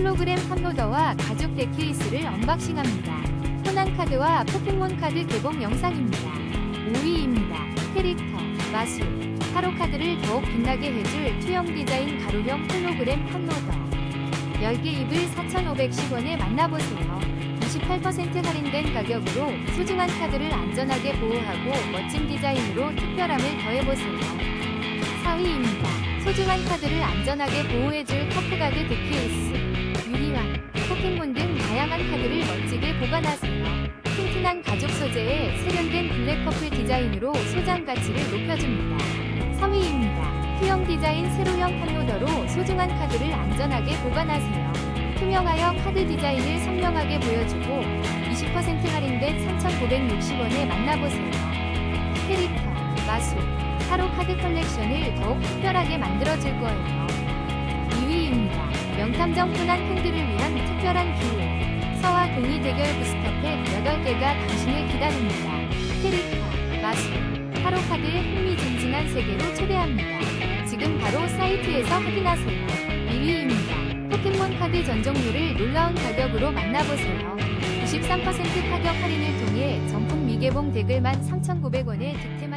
홀로그램 탑로더와 가죽 데케이스를 언박싱합니다. 호난 카드와 포켓몬 카드 개봉 영상입니다. 5위입니다. 캐릭터, 마술, 타로 카드를 더욱 빛나게 해줄 투영 디자인 가로형 홀로그램 탑로더. 10개 입을 4,510원에 만나보세요. 28% 할인된 가격으로 소중한 카드를 안전하게 보호하고 멋진 디자인으로 특별함을 더해보세요. 4위입니다. 소중한 카드를 안전하게 보호해줄 커프가드 데케이스. 카드를 멋지게 보관하세요. 튼튼한 가죽 소재의 세련된 블랙 커플 디자인으로 소장 가치를 높여줍니다. 3위입니다. 투영 디자인 세로형 탑로더로 소중한 카드를 안전하게 보관하세요. 투명하여 카드 디자인을 선명하게 보여주고 20% 할인된 3,960원에 만나보세요. 캐릭터, 마술, 타로 카드 컬렉션을 더욱 특별하게 만들어줄 거예요. 2위입니다. 명탐정 코난 팬들을 위한 특별한 기회. 서화 동의 대결 부스터팩 8개가 당신을 기다립니다. 캐릭터, 마술, 카드의 흥미진진한 세계로 초대합니다. 지금 바로 사이트에서 확인하세요. 2위입니다. 포켓몬 카드 전 종류를 놀라운 가격으로 만나보세요. 93% 가격 할인을 통해 정품 미개봉 덱을 13,900원에 득템